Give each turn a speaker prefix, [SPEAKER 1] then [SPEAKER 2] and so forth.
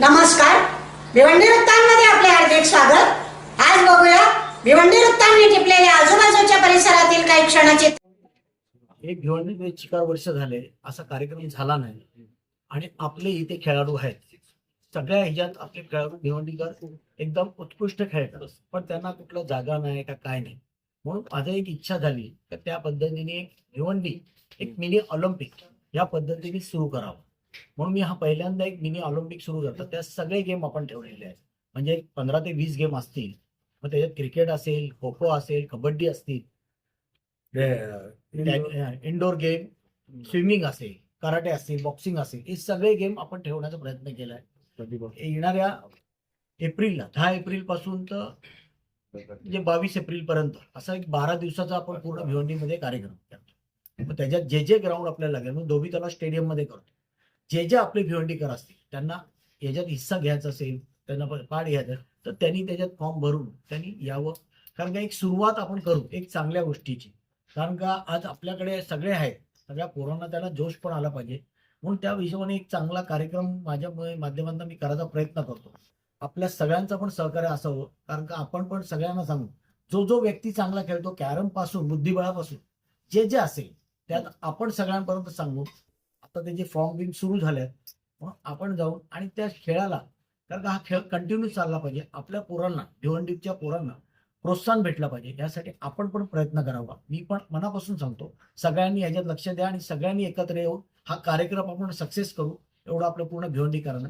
[SPEAKER 1] नमस्कार. भिवंडी वृत्तांमध्ये आपले हार्दिक स्वागत. आज बघूया भिवंडी वृत्तांनी टिपलेल्या आजूबाजूच्या परिसरातील काही क्षणाचे
[SPEAKER 2] एक भिवंडी चार वर्ष झाले असा कार्यक्रम झाला नाही. आणि आपले इथे खेळाडू आहेत. सगळ्या ह्याच्यात आपले खेळाडू भिवंडीकर एकदम उत्कृष्ट खेळतात. पण त्यांना कुठलं जागा नाही का काय नाही. म्हणून माझं एक इच्छा झाली तर त्या पद्धतीने एक भिवंडी एक मिनी ऑलिम्पिक या पद्धतीने सुरू करावं. म्हणून मी हा पहिल्यांदा एक मिनी ऑलिम्पिक सुरू करतो त्या सगळे गेम आपण ठेवलेले आहेत. म्हणजे एक पंधरा ते वीस गेम असतील. मग त्याच्यात क्रिकेट असेल खो खो असेल कबड्डी असतील. इंडोर गेम स्विमिंग असेल कराटे असेल बॉक्सिंग असेल हे सगळे गेम आपण ठेवण्याचा प्रयत्न केलाय येणाऱ्या एप्रिलला दहा एप्रिलपासून तर म्हणजे बावीस एप्रिल पर्यंत असा एक बारा दिवसाचा आपण पूर्ण भिवंडीमध्ये कार्यक्रम करतो. मग त्याच्यात जे जे ग्राउंड आपल्याला लागेल मग धोबी तलाव स्टेडियममध्ये करतो. जे जे आपले भिवंडीकर असतील त्यांना याच्यात हिस्सा घ्यायचा असेल त्यांना पाठ घ्यायचा तर त्यांनी त्याच्यात फॉर्म भरून त्यांनी यावं. कारण का एक सुरुवात आपण करू एक चांगल्या गोष्टीची. कारण का आज आपल्याकडे सगळे आहेत सगळ्या पोरांना त्याला जोश पण आला पाहिजे. म्हणून त्या हिशोबाने एक चांगला कार्यक्रम माझ्या माध्यमांना माध्यमातून मी करायचा प्रयत्न करतो. आपल्या सगळ्यांचं पण सहकार्य असावं. कारण का आपण पण सगळ्यांना सांगू. जो जो व्यक्ती चांगला खेळतो कॅरमपासून बुद्धिबळापासून जे जे असेल त्यात आपण सगळ्यांपर्यंत सांगू. आता त्याचे फॉर्म बिम सुरू झाल्यात मग आपण जाऊन आणि त्या खेळाला कारण का हा खेळ कंटिन्यू चालला पाहिजे. आपल्या पोरांना भिवंडीच्या पोरांना प्रोत्साहन भेटलं पाहिजे. यासाठी आपण पण प्रयत्न करावा. मी पण मनापासून सांगतो सगळ्यांनी याच्यात लक्ष द्या आणि सगळ्यांनी एकत्र येऊन हा कार्यक्रम आपण सक्सेस करू. एवढं आपलं पूर्ण भिवंडीकरांना.